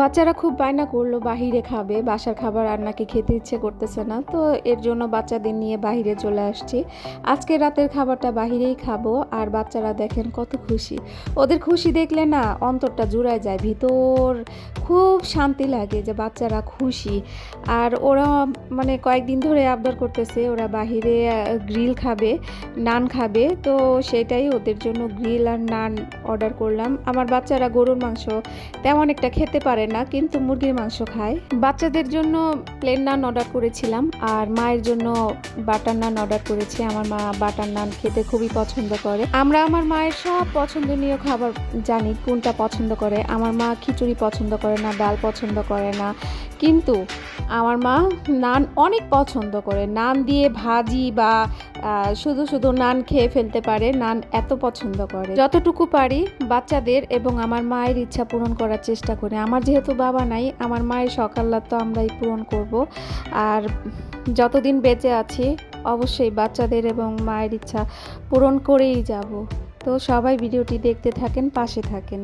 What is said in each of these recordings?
বাচ্চারা খুব বায়না করল, বাহিরে খাবে, বাসার খাবার আর নাকি খেতে ইচ্ছে করতেছে না। তো এর জন্য বাচ্চাদের নিয়ে বাহিরে চলে আসছি। আজকে রাতের খাবারটা বাহিরেই খাব আর বাচ্চারা দেখেন কত খুশি। ওদের খুশি দেখলে না অন্তরটা জুড়ায় যায়, ভিতর খুব শান্তি লাগে যে বাচ্চারা খুশি। আর ওরা মানে কয়েকদিন ধরে আবদার করতেছে, ওরা বাহিরে গ্রিল খাবে, নান খাবে। তো সেটাই ওদের জন্য গ্রিল আর নান অর্ডার করলাম। আমার বাচ্চারা গরুর মাংস তেমন একটা খেতে পারে না, কিন্তু মুরগির মাংস খায়। বাচ্চাদের জন্য প্লেন নান অর্ডার করেছিলাম, আর মায়ের জন্য বাটার নান অর্ডার করেছি। আমার মা বাটার নান খেতে খুবই পছন্দ করে। আমরা আমার মায়ের সব পছন্দনীয় খাবার জানি, কোনটা পছন্দ করে। আমার মা খিচুড়ি পছন্দ করে না, ডাল পছন্দ করে না। কিন্তু আমার মা নান অনেক পছন্দ করে। নান দিয়ে ভাজি বা শুধু শুধু নান খেয়ে ফেলতে পারে, নান এত পছন্দ করে। যতটুকু পারি বাচ্চাদের এবং আমার মায়ের ইচ্ছা পূরণ করার চেষ্টা করি। আমার যেহেতু বাবা নাই, আমার মায়ের সকাল্লা তো আমরাই পূরণ করব। আর যতদিন বেঁচে আছি, অবশ্যই বাচ্চাদের এবং মায়ের ইচ্ছা পূরণ করেই যাব। তো সবাই ভিডিওটি দেখতে থাকেন, পাশে থাকেন।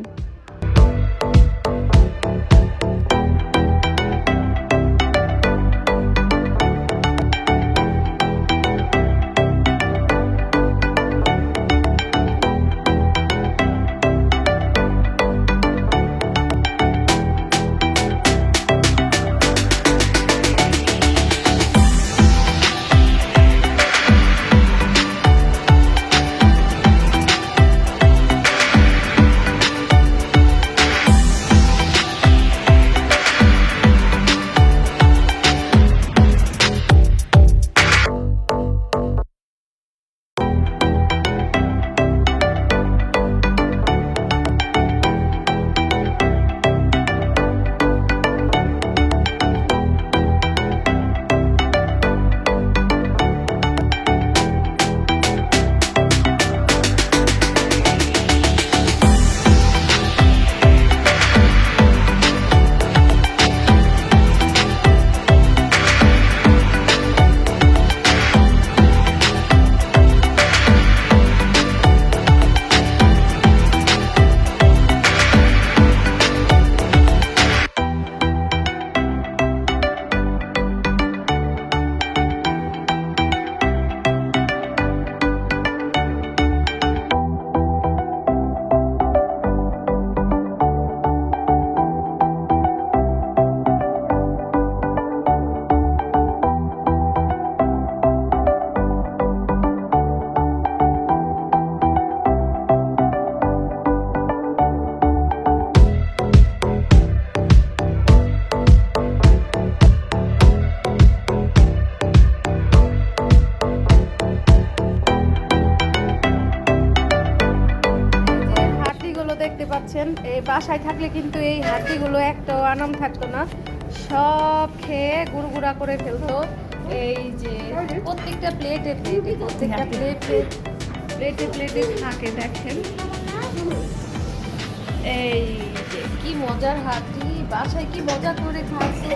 পাচ্ছেন এই বাসায় থাকলে কিন্তু এই হাতিগুলো একটাও আনাম থাকতো না। সব খেয়ে গুড়গুড়া করে ফেলতো। এই যে প্রত্যেকটা প্লেটে প্লেটে প্রত্যেকটা প্লেটে প্লেটে প্লেটে থাকে দেখেন। এই যে কি মজার হাতি। বাসায় কি মজা করে খাইছো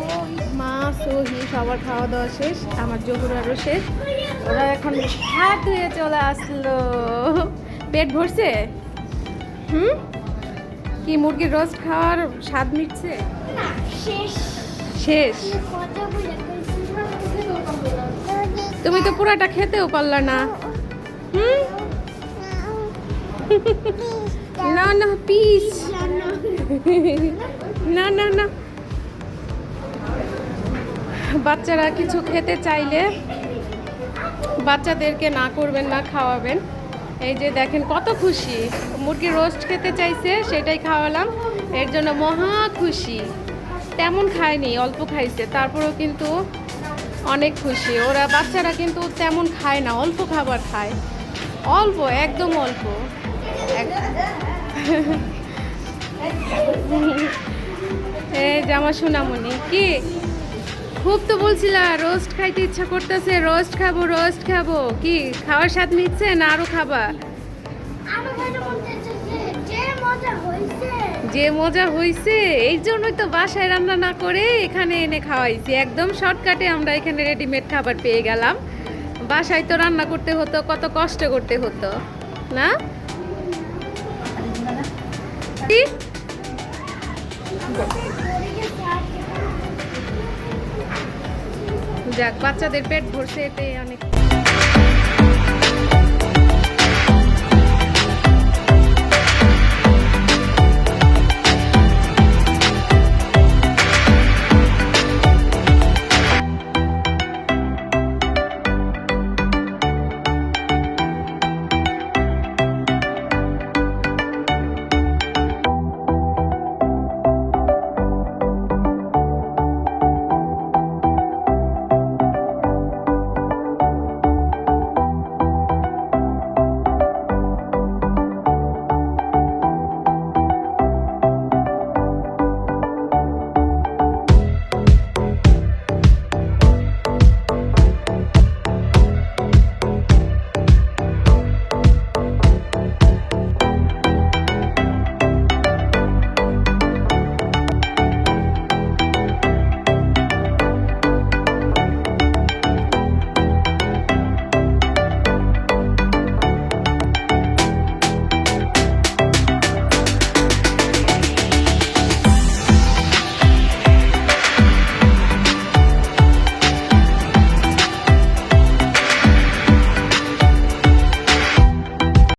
মা সহি সবার খাওয়া দাওয়া শেষ আমার জহুরারও শেষ। ওরা এখন হাত ধুয়ে চলে আসলো। পেট ভরছে? হুম? কি মুরগির রোস্ট খাওয়ার স্বাদ মিটছে? শেষ। তুমি তো পুরাটা খেতেও পারলা না। হুম? না না পিস না না না। বাচ্চারা কিছু খেতে চাইলে বাচ্চাদেরকে না করবেন না খাওয়াবেন। এই যে দেখেন কত খুশি। মুরগির রোস্ট খেতে চাইছে, সেটাই খাওয়ালাম। এর জন্য মহা খুশি। তেমন খায়নি, অল্প খাইছে। তারপরেও কিন্তু অনেক খুশি। ওরা বাচ্চারা কিন্তু তেমন খায় না, অল্প খাবার খায়। অল্প, একদম অল্প। এই যে আমার সোনামণি। কি? খুব তো বলছিলা রোস্ট খাইতে ইচ্ছা করতেছে রোস্ট খাব রোস্ট খাব। কি খাওয়ার স্বাদ নিচ্ছে না আরও খাবা? যে মজা হয়েছে হইছে এই জন্যই তো বাসায় রান্না না করে এখানে এনে খাওয়াইছি। একদম শর্টকাটে আমরা এখানে রেডিমেড খাবার পেয়ে গেলাম। বাসায় তো রান্না করতে হতো কত কষ্ট করতে হতো না? কি? যাক বাচ্চাদের পেট ভরছে এতে অনেক